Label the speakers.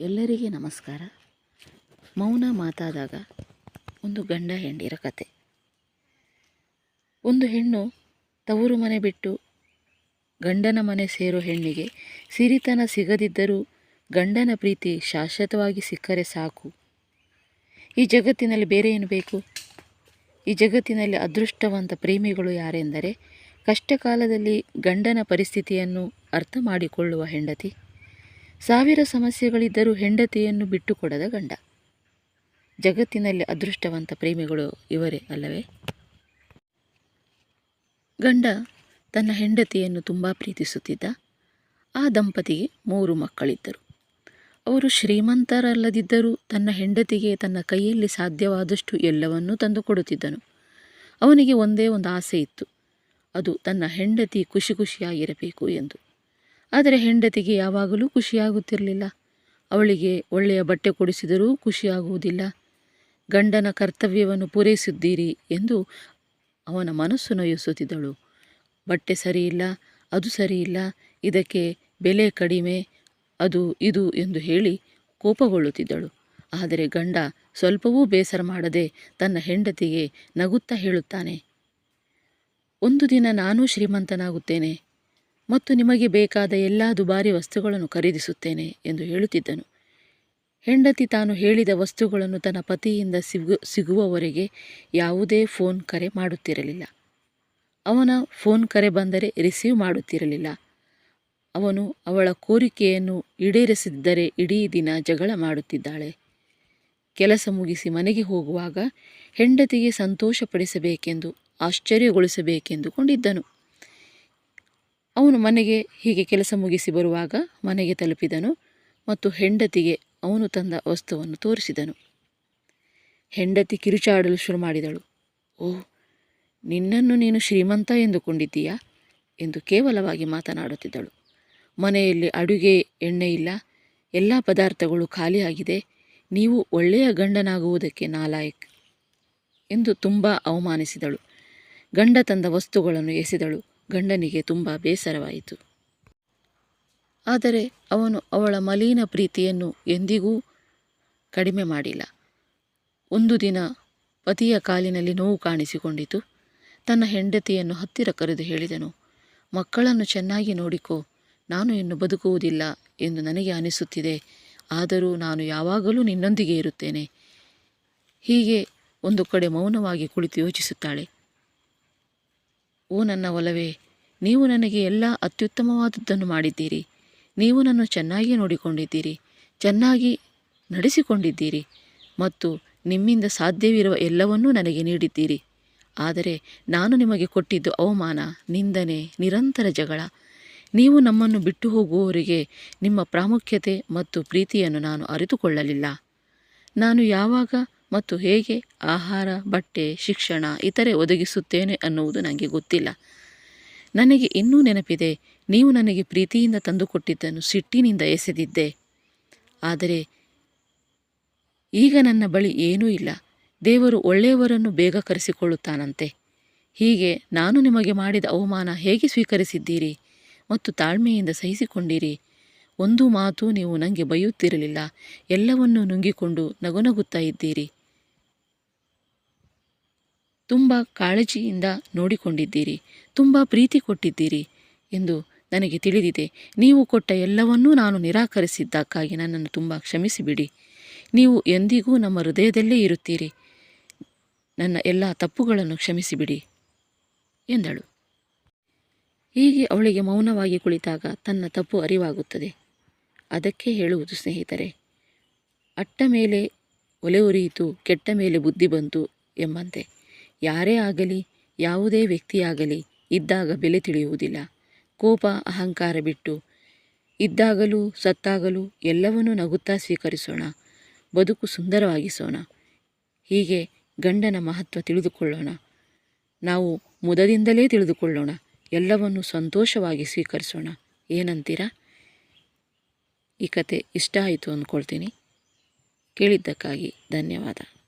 Speaker 1: ಎಲ್ಲರಿಗೆ ನಮಸ್ಕಾರ. ಮೌನ ಮಾತಾದಾಗ ಒಂದು ಗಂಡ ಹೆಂಡಿರ ಕತೆ. ಒಂದು ಹೆಣ್ಣು ತವರು ಮನೆ ಬಿಟ್ಟು ಗಂಡನ ಮನೆ ಸೇರೋ ಹೆಣ್ಣಿಗೆ ಸಿರಿತನ ಸಿಗದಿದ್ದರೂ ಗಂಡನ ಪ್ರೀತಿ ಶಾಶ್ವತವಾಗಿ ಸಿಕ್ಕರೆ ಸಾಕು. ಈ ಜಗತ್ತಿನಲ್ಲಿ ಬೇರೆ ಏನು ಬೇಕು? ಈ ಜಗತ್ತಿನಲ್ಲಿ ಅದೃಷ್ಟವಂತ ಪ್ರೇಮಿಗಳು ಯಾರೆಂದರೆ ಕಷ್ಟಕಾಲದಲ್ಲಿ ಗಂಡನ ಪರಿಸ್ಥಿತಿಯನ್ನು ಅರ್ಥ ಮಾಡಿಕೊಳ್ಳುವ ಹೆಂಡತಿ ಸಾವಿರ ಸಮಸ್ಯೆಗಳಿದ್ದರೂ ಹೆಂಡತಿಯನ್ನು ಬಿಟ್ಟುಕೊಡದ ಗಂಡ. ಜಗತ್ತಿನಲ್ಲಿ ಅದೃಷ್ಟವಂತ ಪ್ರೇಮಿಗಳು ಇವರೇ ಅಲ್ಲವೇ? ಗಂಡ ತನ್ನ ಹೆಂಡತಿಯನ್ನು ತುಂಬ ಪ್ರೀತಿಸುತ್ತಿದ್ದ. ಆ ದಂಪತಿಗೆ ಮೂರು ಮಕ್ಕಳಿದ್ದರು. ಅವರು ಶ್ರೀಮಂತರಲ್ಲದಿದ್ದರೂ ತನ್ನ ಹೆಂಡತಿಗೆ ತನ್ನ ಕೈಯಲ್ಲಿ ಸಾಧ್ಯವಾದಷ್ಟು ಎಲ್ಲವನ್ನೂ ತಂದುಕೊಡುತ್ತಿದ್ದನು ಅವನಿಗೆ ಒಂದೇ ಒಂದು ಆಸೆ ಇತ್ತು. ಅದು ತನ್ನ ಹೆಂಡತಿ ಖುಷಿ ಖುಷಿಯಾಗಿರಬೇಕು ಎಂದು. ಆದರೆ ಹೆಂಡತಿಗೆ ಯಾವಾಗಲೂ ಖುಷಿಯಾಗುತ್ತಿರಲಿಲ್ಲ. ಅವಳಿಗೆ ಒಳ್ಳೆಯ ಬಟ್ಟೆ ಕೊಡಿಸಿದರೂ ಖುಷಿಯಾಗುವುದಿಲ್ಲ. ಗಂಡನ ಕರ್ತವ್ಯವನ್ನು ಪೂರೈಸಿದ್ದೀರಿ ಎಂದು ಅವನ ಮನಸ್ಸು ನೋಯಿಸುತ್ತಿದ್ದಳು. ಬಟ್ಟೆ ಸರಿಯಿಲ್ಲ, ಅದು ಸರಿಯಿಲ್ಲ, ಇದಕ್ಕೆ ಬೆಲೆ ಕಡಿಮೆ, ಅದು ಇದು ಎಂದು ಹೇಳಿ ಕೋಪಗೊಳ್ಳುತ್ತಿದ್ದಳು. ಆದರೆ ಗಂಡ ಸ್ವಲ್ಪವೂ ಬೇಸರ ಮಾಡದೆ ತನ್ನ ಹೆಂಡತಿಗೆ ನಗುತ್ತಾ ಹೇಳುತ್ತಾನೆ, ಒಂದು ದಿನ ನಾನೂ ಶ್ರೀಮಂತನಾಗುತ್ತೇನೆ. ಮತ್ತು ನಿಮಗೆ ಬೇಕಾದ ಎಲ್ಲ ದುಬಾರಿ ವಸ್ತುಗಳನ್ನು ಖರೀದಿಸುತ್ತೇನೆ ಎಂದು ಹೇಳುತ್ತಿದ್ದನು. ಹೆಂಡತಿ ತಾನು ಹೇಳಿದ ವಸ್ತುಗಳನ್ನು ತನ್ನ ಪತಿಯಿಂದ ಸಿಗು, ಸಿಗುವವರೆಗೆ ಯಾವುದೇ ಫೋನ್ ಕರೆ ಮಾಡುತ್ತಿರಲಿಲ್ಲ. ಅವನ ಫೋನ್ ಕರೆ ಬಂದರೆ ರಿಸೀವ್ ಮಾಡುತ್ತಿರಲಿಲ್ಲ. ಅವನು ಅವಳ ಕೋರಿಕೆಯನ್ನು ಈಡೇರಿಸಿದ್ದರೆ ಇಡೀ ದಿನ ಜಗಳ ಮಾಡುತ್ತಿದ್ದಾಳೆ. ಕೆಲಸ ಮುಗಿಸಿ ಮನೆಗೆ ಹೋಗುವಾಗ ಹೆಂಡತಿಗೆ ಸಂತೋಷಪಡಿಸಬೇಕೆಂದು ಆಶ್ಚರ್ಯಗೊಳಿಸಬೇಕೆಂದುಕೊಂಡಿದ್ದನು ಅವನು ಮನೆಗೆ ಹೀಗೆ ಕೆಲಸ ಮುಗಿಸಿ ಬರುವಾಗ ಮನೆಗೆ ತಲುಪಿದನು ಮತ್ತು ಹೆಂಡತಿಗೆ ಅವನು ತಂದ ವಸ್ತುವನ್ನು ತೋರಿಸಿದನು. ಹೆಂಡತಿ ಕಿರುಚಾಡಲು ಶುರು ಮಾಡಿದಳು. ಓಹ್, ನಿನ್ನನ್ನು ನೀನು ಶ್ರೀಮಂತ ಎಂದುಕೊಂಡಿದ್ದೀಯಾ ಎಂದು ಕೇವಲವಾಗಿ ಮಾತನಾಡುತ್ತಿದ್ದಳು. ಮನೆಯಲ್ಲಿ ಅಡುಗೆ, ಎಣ್ಣೆ ಇಲ್ಲ, ಎಲ್ಲ ಪದಾರ್ಥಗಳು ಖಾಲಿಯಾಗಿದೆ, ನೀವು ಒಳ್ಳೆಯ ಗಂಡನಾಗುವುದಕ್ಕೆ ನಾಲಾಯಕ್ ಎಂದು ತುಂಬ ಅವಮಾನಿಸಿದಳು. ಗಂಡ ತಂದ ವಸ್ತುಗಳನ್ನು ಎಸೆದಳು. ಗಂಡನಿಗೆ ತುಂಬ ಬೇಸರವಾಯಿತು. ಆದರೆ ಅವನು ಅವಳ ಮಲಿನ ಪ್ರೀತಿಯನ್ನು ಎಂದಿಗೂ ಕಡಿಮೆ ಮಾಡಿಲ್ಲ. ಒಂದು ದಿನ ಪತಿಯ ಕಾಲಿನಲ್ಲಿ ನೋವು ಕಾಣಿಸಿಕೊಂಡಿತು. ತನ್ನ ಹೆಂಡತಿಯನ್ನು ಹತ್ತಿರ ಕರೆದು ಹೇಳಿದನು, ಮಕ್ಕಳನ್ನು ಚೆನ್ನಾಗಿ ನೋಡಿಕೋ, ನಾನು ಇನ್ನು ಬದುಕುವುದಿಲ್ಲ ಎಂದು ನನಗೆ ಅನಿಸುತ್ತಿದೆ. ಆದರೂ ನಾನು ಯಾವಾಗಲೂ ನಿನ್ನೊಂದಿಗೆ ಇರುತ್ತೇನೆ. ಹೀಗೆ ಒಂದು ಕಡೆ ಮೌನವಾಗಿ ಕುಳಿತು ಯೋಚಿಸುತ್ತಾಳೆ. ಓ ನನ್ನ ಒಲವೇ, ನೀವು ನನಗೆ ಎಲ್ಲ ಅತ್ಯುತ್ತಮವಾದದ್ದನ್ನು ಮಾಡಿದ್ದೀರಿ. ನೀವು ನನ್ನ ಚೆನ್ನಾಗಿ ನೋಡಿಕೊಂಡಿದ್ದೀರಿ, ಚೆನ್ನಾಗಿ ನಡೆಸಿಕೊಂಡಿದ್ದೀರಿ ಮತ್ತು ನಿಮ್ಮಿಂದ ಸಾಧ್ಯವಿರುವ ಎಲ್ಲವನ್ನೂ ನನಗೆ ನೀಡಿದ್ದೀರಿ. ಆದರೆ ನಾನು ನಿಮಗೆ ಕೊಟ್ಟಿದ್ದು ಅವಮಾನ, ನಿಂದನೆ, ನಿರಂತರ ಜಗಳ. ನೀವು ನಮ್ಮನ್ನು ಬಿಟ್ಟು ಹೋಗುವವರಿಗೆ ನಿಮ್ಮ ಪ್ರಾಮುಖ್ಯತೆ ಮತ್ತು ಪ್ರೀತಿಯನ್ನು ನಾನು ಅರಿತುಕೊಳ್ಳಲಿಲ್ಲ. ನಾನು ಯಾವಾಗ ಮತ್ತು ಹೇಗೆ ಆಹಾರ, ಬಟ್ಟೆ, ಶಿಕ್ಷಣ ಇತರೆ ಒದಗಿಸುತ್ತೇನೆ ಅನ್ನುವುದು ನನಗೆ ಗೊತ್ತಿಲ್ಲ. ನನಗೆ ಇನ್ನೂ ನೆನಪಿದೆ, ನೀವು ನನಗೆ ಪ್ರೀತಿಯಿಂದ ತಂದುಕೊಟ್ಟಿದ್ದನ್ನು ಸಿಟ್ಟಿನಿಂದ ಎಸೆದಿದ್ದೆ. ಆದರೆ ಈಗ ನನ್ನ ಬಳಿ ಏನೂ ಇಲ್ಲ. ದೇವರು ಒಳ್ಳೆಯವರನ್ನು ಬೇಗ ಕರೆಸಿಕೊಳ್ಳುತ್ತಾನಂತೆ. ಹೀಗೆ ನಾನು ನಿಮಗೆ ಮಾಡಿದ ಅವಮಾನ ಹೇಗೆ ಸ್ವೀಕರಿಸಿದ್ದೀರಿ ಮತ್ತು ತಾಳ್ಮೆಯಿಂದ ಸಹಿಸಿಕೊಂಡಿರಿ? ಒಂದು ಮಾತು ನೀವು ನನಗೆ ಬೈಯುತ್ತಿರಲಿಲ್ಲ ಎಲ್ಲವನ್ನೂ ನುಂಗಿಕೊಂಡು ನಗುನಗುತ್ತಾ ಇದ್ದೀರಿ. ತುಂಬ ಕಾಳಜಿಯಿಂದ ನೋಡಿಕೊಂಡಿದ್ದೀರಿ, ತುಂಬ ಪ್ರೀತಿ ಕೊಟ್ಟಿದ್ದೀರಿ ಎಂದು ನನಗೆ ತಿಳಿದಿದೆ. ನೀವು ಕೊಟ್ಟ ಎಲ್ಲವನ್ನೂ ನಾನು ನಿರಾಕರಿಸಿದ್ದಕ್ಕಾಗಿ ನನ್ನನ್ನು ತುಂಬ ಕ್ಷಮಿಸಿಬಿಡಿ. ನೀವು ಎಂದಿಗೂ ನಮ್ಮ ಹೃದಯದಲ್ಲೇ ಇರುತ್ತೀರಿ. ನನ್ನ ಎಲ್ಲ ತಪ್ಪುಗಳನ್ನು ಕ್ಷಮಿಸಿಬಿಡಿ ಎಂದಳು. ಹೀಗೆ ಅವಳಿಗೆ ಮೌನವಾಗಿ ಕುಳಿತಾಗ ತನ್ನ ತಪ್ಪು ಅರಿವಾಗುತ್ತದೆ. ಅದಕ್ಕೆ ಹೇಳುವುದು, ಸ್ನೇಹಿತರೆ, ಅಟ್ಟ ಮೇಲೆ ಒಲೆ ಉರಿಯಿತು, ಕೆಟ್ಟ ಮೇಲೆ ಬುದ್ಧಿ ಬಂತು ಎಂಬಂತೆ. ಯಾರೇ ಆಗಲಿ, ಯಾವುದೇ ವ್ಯಕ್ತಿಯಾಗಲಿ ಇದ್ದಾಗ ಬೆಲೆ ತಿಳಿಯುವುದಿಲ್ಲ. ಕೋಪ, ಅಹಂಕಾರ ಬಿಟ್ಟು ಇದ್ದಾಗಲೂ ಸತ್ತಾಗಲೂ ಎಲ್ಲವನ್ನೂ ನಗುತ್ತಾ ಸ್ವೀಕರಿಸೋಣ, ಬದುಕು ಸುಂದರವಾಗಿಸೋಣ, ಹೀಗೆ ಗಂಡನ ಮಹತ್ವ ತಿಳಿದುಕೊಳ್ಳೋಣ. ನಾವು ಮುದದಿಂದಲೇ ತಿಳಿದುಕೊಳ್ಳೋಣ, ಎಲ್ಲವನ್ನು ಸಂತೋಷವಾಗಿ ಸ್ವೀಕರಿಸೋಣ. ಏನಂತೀರಾ? ಈ ಕತೆ ಇಷ್ಟ ಆಯಿತು ಅಂದ್ಕೊಳ್ತೀನಿ. ಕೇಳಿದ್ದಕ್ಕಾಗಿ ಧನ್ಯವಾದ.